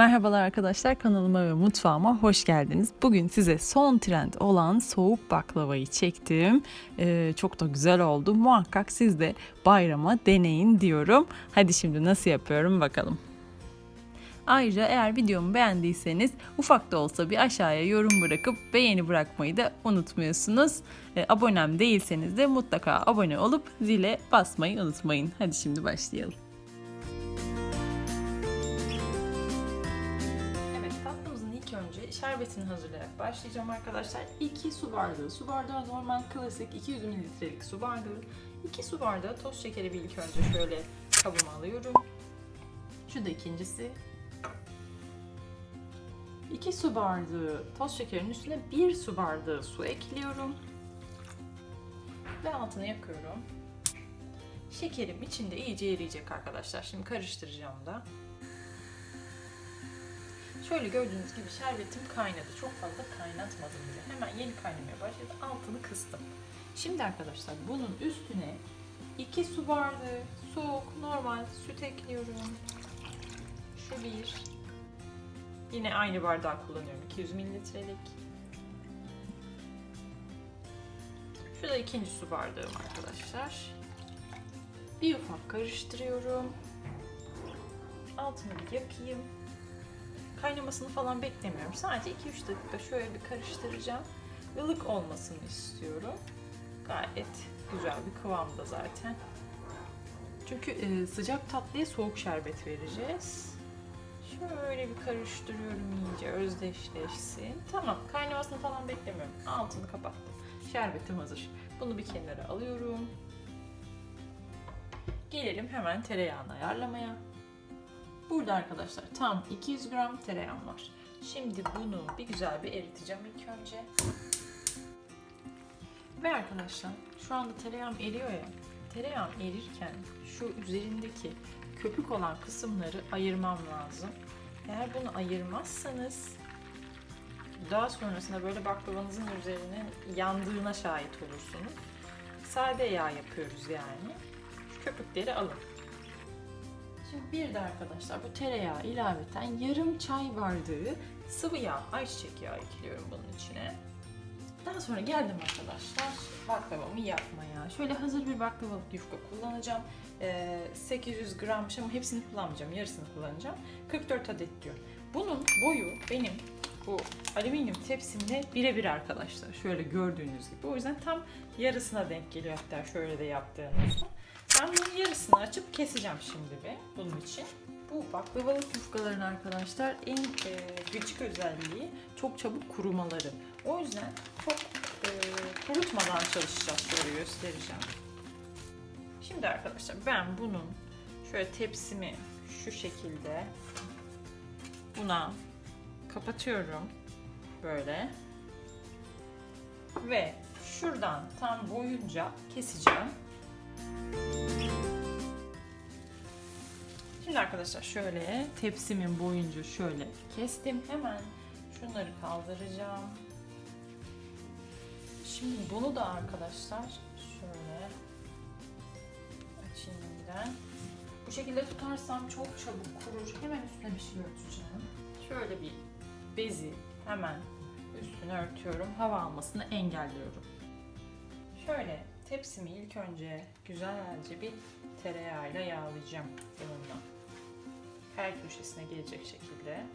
Merhabalar arkadaşlar kanalıma ve mutfağıma hoş geldiniz. Bugün size son trend olan soğuk baklavayı çektim. Ee, çok da güzel oldu. Muhakkak siz de bayrama deneyin diyorum. Hadi şimdi nasıl yapıyorum bakalım. Ayrıca eğer videomu beğendiyseniz ufak da olsa bir aşağıya yorum bırakıp beğeni bırakmayı da unutmuyorsunuz. Ee, abonem değilseniz de mutlaka abone olup zile basmayı unutmayın. Hadi şimdi başlayalım. Şerbetini hazırlayarak başlayacağım arkadaşlar. 2 su bardağı, su bardağı normal klasik 200 mililitrelik su bardağı. 2 su bardağı toz şekeri bir ilk önce şöyle kabıma alıyorum. Şu da ikincisi. 2 su bardağı toz şekerin üstüne 1 su bardağı su ekliyorum. Ve altını yakıyorum. Şekerim içinde iyice eriyecek arkadaşlar. Şimdi karıştıracağım da. Şöyle gördüğünüz gibi şerbetim kaynadı. Çok fazla kaynatmadım bile. Hemen yeni kaynamaya başladı. Altını kıstım. Şimdi arkadaşlar bunun üstüne 2 su bardağı soğuk normal süt ekliyorum. Şu bir. Yine aynı bardağı kullanıyorum. 200 mililitrelik. Şu da ikinci su bardağım arkadaşlar. Bir ufak karıştırıyorum. Altını bir yakayım. Kaynamasını falan beklemiyorum. Sadece 2-3 dakika şöyle bir karıştıracağım. Ilık olmasını istiyorum. Gayet güzel bir kıvamda zaten. Çünkü e, sıcak tatlıya soğuk şerbet vereceğiz. Şöyle bir karıştırıyorum iyice özdeşleşsin. Tamam kaynamasını falan beklemiyorum. Altını kapattım. Şerbetim hazır. Bunu bir kenara alıyorum. Gelelim hemen tereyağını ayarlamaya. Burada arkadaşlar tam 200 gram tereyağım var. Şimdi bunu bir güzel bir eriteceğim ilk önce. Ve arkadaşlar şu anda tereyağım eriyor ya. Tereyağım erirken şu üzerindeki köpük olan kısımları ayırmam lazım. Eğer bunu ayırmazsanız daha sonrasında böyle baklavanızın üzerinin yandığına şahit olursunuz. Sade yağ yapıyoruz yani. Şu köpükleri alın. Şimdi bir de arkadaşlar bu tereyağı ilaveten yarım çay bardağı sıvı yağ, ayçiçek yağı ekliyorum bunun içine. Daha sonra geldim arkadaşlar baklavamı yapmaya. Şöyle hazır bir baklavalık yufka kullanacağım. Ee, 800 grammış ama hepsini kullanmayacağım. Yarısını kullanacağım. 44 adet diyor. Bunun boyu benim bu alüminyum tepsimle birebir arkadaşlar. Şöyle gördüğünüz gibi. O yüzden tam yarısına denk geliyor hatta şöyle de yaptığınızda. Ben bunun yarısını açıp keseceğim şimdi bir bunun için. Bu baklavalık yufkaların arkadaşlar en e, gıcık özelliği çok çabuk kurumaları. O yüzden çok e, kurutmadan çalışacağız. Şöyle göstereceğim. Şimdi arkadaşlar ben bunun şöyle tepsimi şu şekilde buna kapatıyorum böyle ve şuradan tam boyunca keseceğim. Şimdi arkadaşlar şöyle tepsimin boyunca şöyle kestim. Hemen şunları kaldıracağım. Şimdi bunu da arkadaşlar şöyle açayım yeniden. Bu şekilde tutarsam çok çabuk kurur. Hemen üstüne bir şey örteceğim. Şöyle bir bezi hemen üstüne örtüyorum. Hava almasını engelliyorum. Şöyle tepsimi ilk önce güzelce bir tereyağıyla yağlayacağım bununla. Her köşesine gelecek şekilde.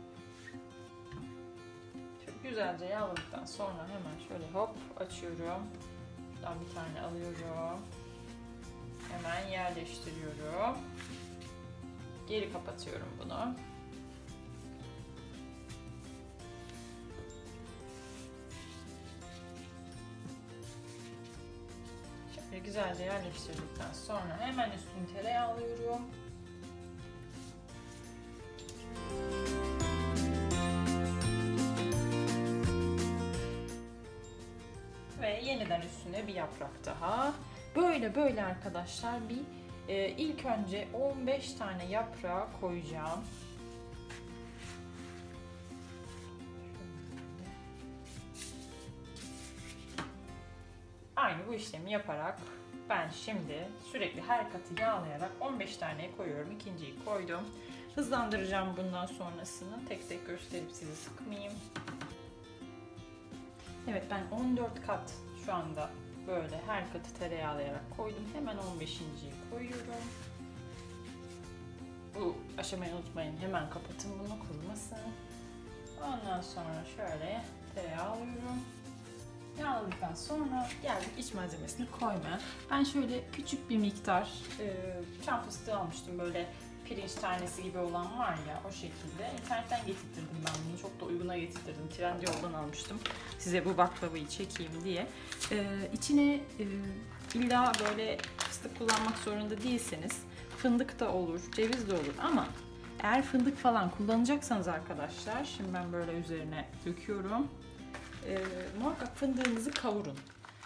Çok güzelce yağladıktan sonra hemen şöyle hop açıyorum. Buradan bir tane alıyorum. Hemen yerleştiriyorum. Geri kapatıyorum bunu. Şöyle güzelce yerleştirdikten sonra hemen üstünü tereyağı Yeniden üstüne bir yaprak daha. Böyle böyle arkadaşlar bir e, ilk önce 15 tane yaprağı koyacağım. Aynı bu işlemi yaparak ben şimdi sürekli her katı yağlayarak 15 tane koyuyorum. İkinciyi koydum. Hızlandıracağım bundan sonrasını. Tek tek gösterip sizi sıkmayayım. Evet ben 14 kat şu anda böyle her katı tereyağlayarak koydum. Hemen 15.yi koyuyorum. Bu aşamayı unutmayın. Hemen kapatın bunu kurumasın. Ondan sonra şöyle tereyağı alıyorum. Yağladıktan sonra geldik iç malzemesini koymaya. Ben şöyle küçük bir miktar e, çam fıstığı almıştım böyle pirinç tanesi gibi olan var ya o şekilde. İnternetten getirttirdim ben bunu. Çok da uyguna getirttirdim. Trendyol'dan almıştım. Size bu baklavayı çekeyim diye. E, içine e, illa böyle fıstık kullanmak zorunda değilseniz fındık da olur, ceviz de olur ama eğer fındık falan kullanacaksanız arkadaşlar, şimdi ben böyle üzerine döküyorum. Ee, muhakkak fındığınızı kavurun.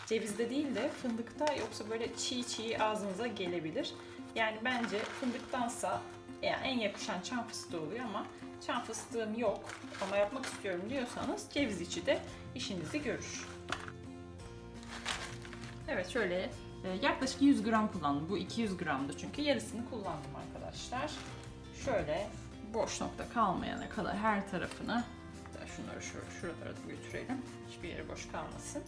Cevizde değil de fındıkta yoksa böyle çiğ çiğ ağzınıza gelebilir. Yani bence fındıktansa yani en yakışan çam fıstığı oluyor ama çam fıstığım yok ama yapmak istiyorum diyorsanız ceviz içi de işinizi görür. Evet şöyle e, yaklaşık 100 gram kullandım. Bu 200 gramdı çünkü yarısını kullandım arkadaşlar. Şöyle boş nokta kalmayana kadar her tarafını şunları şöyle şuralara da götürelim. Hiçbir yeri boş kalmasın.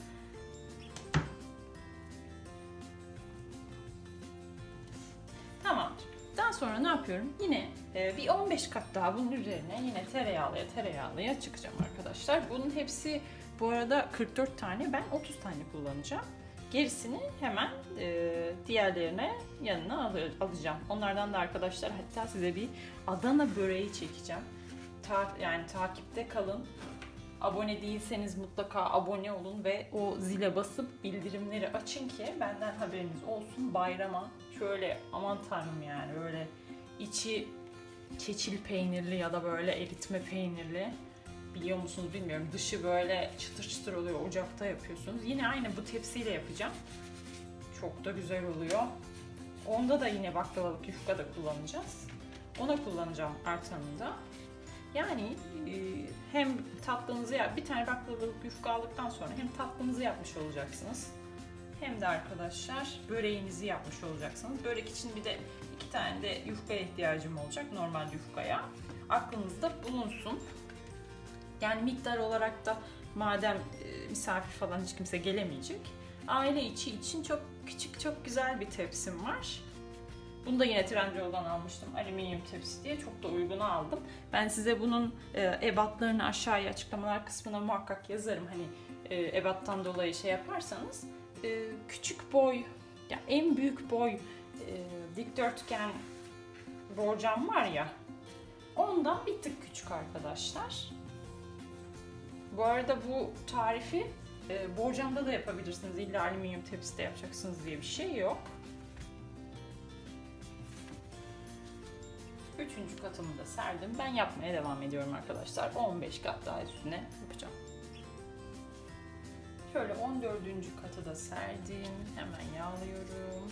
Sonra ne yapıyorum? Yine e, bir 15 kat daha bunun üzerine yine tereyağlıya tereyağlıya çıkacağım arkadaşlar. Bunun hepsi bu arada 44 tane ben 30 tane kullanacağım. Gerisini hemen e, diğerlerine yanına al- alacağım. Onlardan da arkadaşlar hatta size bir Adana böreği çekeceğim. Ta- yani takipte kalın. Abone değilseniz mutlaka abone olun ve o zile basıp bildirimleri açın ki benden haberiniz olsun bayrama. Şöyle aman tanrım yani böyle içi keçil peynirli ya da böyle eritme peynirli biliyor musunuz bilmiyorum. Dışı böyle çıtır çıtır oluyor. Ocakta yapıyorsunuz. Yine aynı bu tepsiyle yapacağım. Çok da güzel oluyor. Onda da yine baklavalık yufka da kullanacağız. Ona kullanacağım artanında. Yani e, hem tatlınızı yap, bir tane baklavalık yufka aldıktan sonra hem tatlınızı yapmış olacaksınız. Hem de arkadaşlar böreğinizi yapmış olacaksınız. Börek için bir de iki tane de yufkaya ihtiyacım olacak. Normal yufkaya. Aklınızda bulunsun. Yani miktar olarak da madem e, misafir falan hiç kimse gelemeyecek. Aile içi için çok küçük çok güzel bir tepsim var. Bunu da yine Trendyol'dan almıştım. Alüminyum tepsi diye çok da uyguna aldım. Ben size bunun e, ebatlarını aşağıya açıklamalar kısmına muhakkak yazarım. Hani e, ebattan dolayı şey yaparsanız. E, küçük boy, ya en büyük boy dikdörtgen borcam var ya. Ondan bir tık küçük arkadaşlar. Bu arada bu tarifi borcamda da yapabilirsiniz. İlla alüminyum tepside yapacaksınız diye bir şey yok. Üçüncü katımı da serdim. Ben yapmaya devam ediyorum arkadaşlar. 15 kat daha üstüne yapacağım. Şöyle 14. katı da serdim. Hemen yağlıyorum.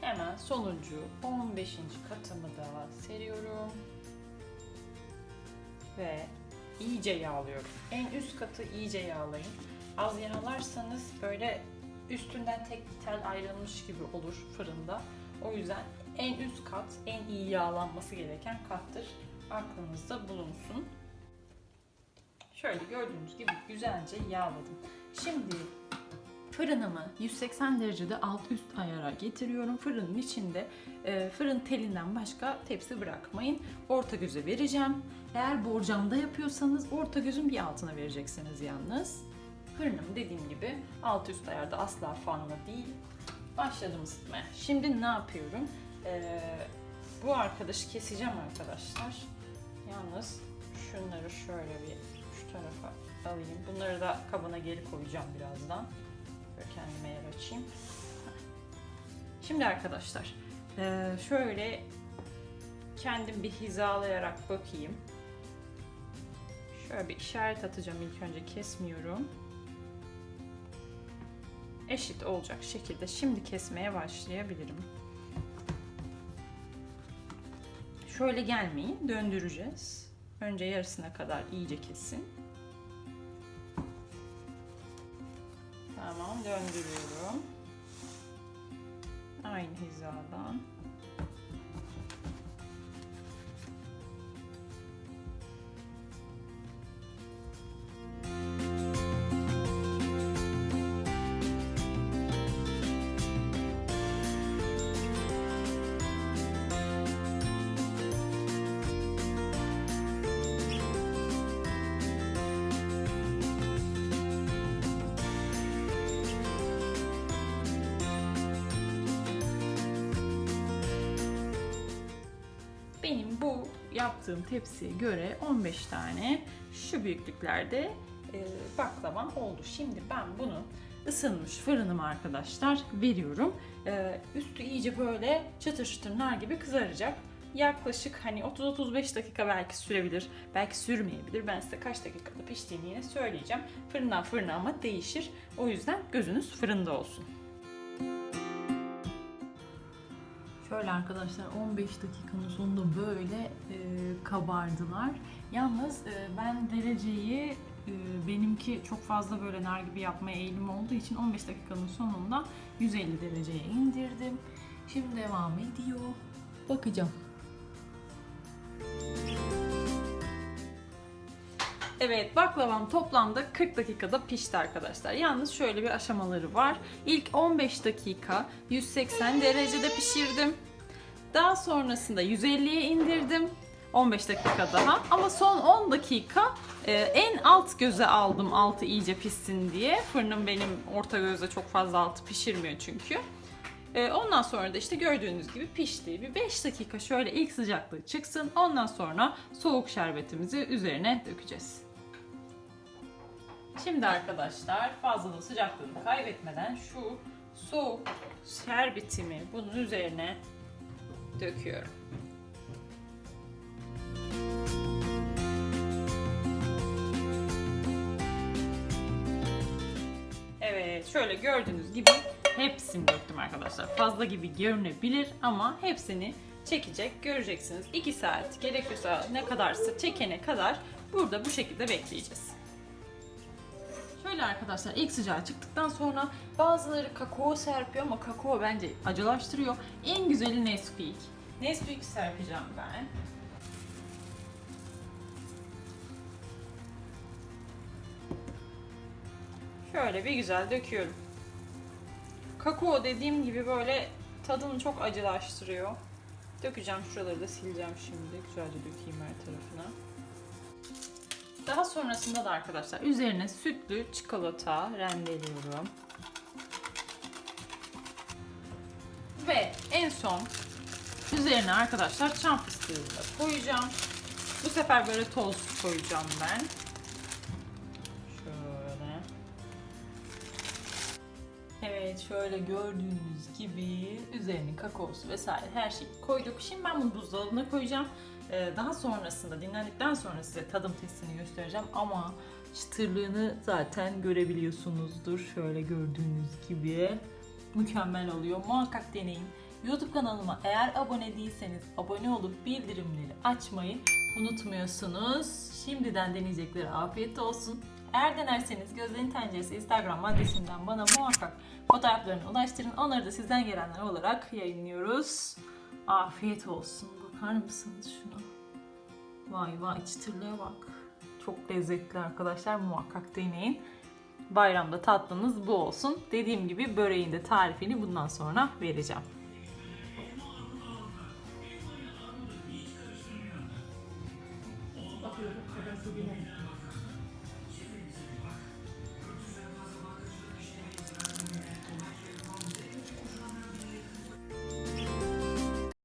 Hemen sonuncu 15. katımı da seriyorum. Ve iyice yağlıyorum. En üst katı iyice yağlayın. Az yağlarsanız böyle üstünden tek bir tel ayrılmış gibi olur fırında. O yüzden en üst kat en iyi yağlanması gereken kattır. Aklınızda bulunsun. Şöyle gördüğünüz gibi güzelce yağladım. Şimdi fırınımı 180 derecede alt üst ayara getiriyorum. Fırının içinde e, fırın telinden başka tepsi bırakmayın. Orta göze vereceğim. Eğer borcamda yapıyorsanız orta gözün bir altına vereceksiniz yalnız. Fırınım dediğim gibi alt üst ayarda asla fanla değil. Başladım ısıtmaya. Şimdi ne yapıyorum? Ee, bu arkadaşı keseceğim arkadaşlar. Yalnız şunları şöyle bir şu tarafa alayım. Bunları da kabına geri koyacağım birazdan. Böyle kendime yer açayım. Şimdi arkadaşlar ee, şöyle kendim bir hizalayarak bakayım. Şöyle bir işaret atacağım ilk önce kesmiyorum. Eşit olacak şekilde şimdi kesmeye başlayabilirim. Şöyle gelmeyin, döndüreceğiz. Önce yarısına kadar iyice kesin. Tamam, döndürüyorum. Aynı hizadan. Yaptığım tepsiye göre 15 tane şu büyüklüklerde e, baklavam oldu. Şimdi ben bunu ısınmış fırınıma arkadaşlar veriyorum. E, üstü iyice böyle çıtır çıtır nar gibi kızaracak. Yaklaşık hani 30-35 dakika belki sürebilir, belki sürmeyebilir. Ben size kaç dakikada piştiğini yine söyleyeceğim. Fırından fırına ama değişir. O yüzden gözünüz fırında olsun. Şöyle arkadaşlar 15 dakikanın sonunda böyle e, kabardılar. Yalnız e, ben dereceyi e, benimki çok fazla böyle nar gibi yapmaya eğilim olduğu için 15 dakikanın sonunda 150 dereceye indirdim. Şimdi devam ediyor. Bakacağım. Evet baklavam toplamda 40 dakikada pişti arkadaşlar. Yalnız şöyle bir aşamaları var. İlk 15 dakika 180 derecede pişirdim. Daha sonrasında 150'ye indirdim. 15 dakika daha ama son 10 dakika e, en alt göze aldım altı iyice pişsin diye. Fırınım benim orta gözde çok fazla altı pişirmiyor çünkü. E, ondan sonra da işte gördüğünüz gibi pişti. Bir 5 dakika şöyle ilk sıcaklığı çıksın. Ondan sonra soğuk şerbetimizi üzerine dökeceğiz. Şimdi arkadaşlar fazla da sıcaklığını kaybetmeden şu soğuk şerbetimi bunun üzerine döküyorum. Evet şöyle gördüğünüz gibi hepsini döktüm arkadaşlar. Fazla gibi görünebilir ama hepsini çekecek göreceksiniz. 2 saat gerekiyorsa ne kadarsa çekene kadar burada bu şekilde bekleyeceğiz. Arkadaşlar ilk sıcağı çıktıktan sonra bazıları kakao serpiyor ama kakao bence acılaştırıyor. En güzeli Nesquik. Nesquik serpeceğim ben. Şöyle bir güzel döküyorum. Kakao dediğim gibi böyle tadını çok acılaştırıyor. Dökeceğim şuraları da sileceğim şimdi. Güzelce dökeyim her tarafına. Daha sonrasında da arkadaşlar üzerine sütlü çikolata rendeliyorum. Ve en son üzerine arkadaşlar çam fıstığı da koyacağım. Bu sefer böyle toz koyacağım ben. Şöyle. Evet şöyle gördüğünüz gibi üzerine kakaosu vesaire her şeyi koyduk. Şimdi ben bunu buzdolabına koyacağım. Ee, Daha sonrasında dinlendikten sonra size tadım testini göstereceğim ama çıtırlığını zaten görebiliyorsunuzdur. Şöyle gördüğünüz gibi mükemmel oluyor. Muhakkak deneyin. YouTube kanalıma eğer abone değilseniz abone olup bildirimleri açmayı unutmuyorsunuz. Şimdiden deneyeceklere afiyet olsun. Eğer denerseniz Gözlerin Tenceresi Instagram adresinden bana muhakkak fotoğraflarını ulaştırın. Onları da sizden gelenler olarak yayınlıyoruz. Afiyet olsun. Bakar mısınız şuna? Vay vay çıtırlığa bak. Çok lezzetli arkadaşlar. Muhakkak deneyin. Bayramda tatlınız bu olsun. Dediğim gibi böreğin de tarifini bundan sonra vereceğim.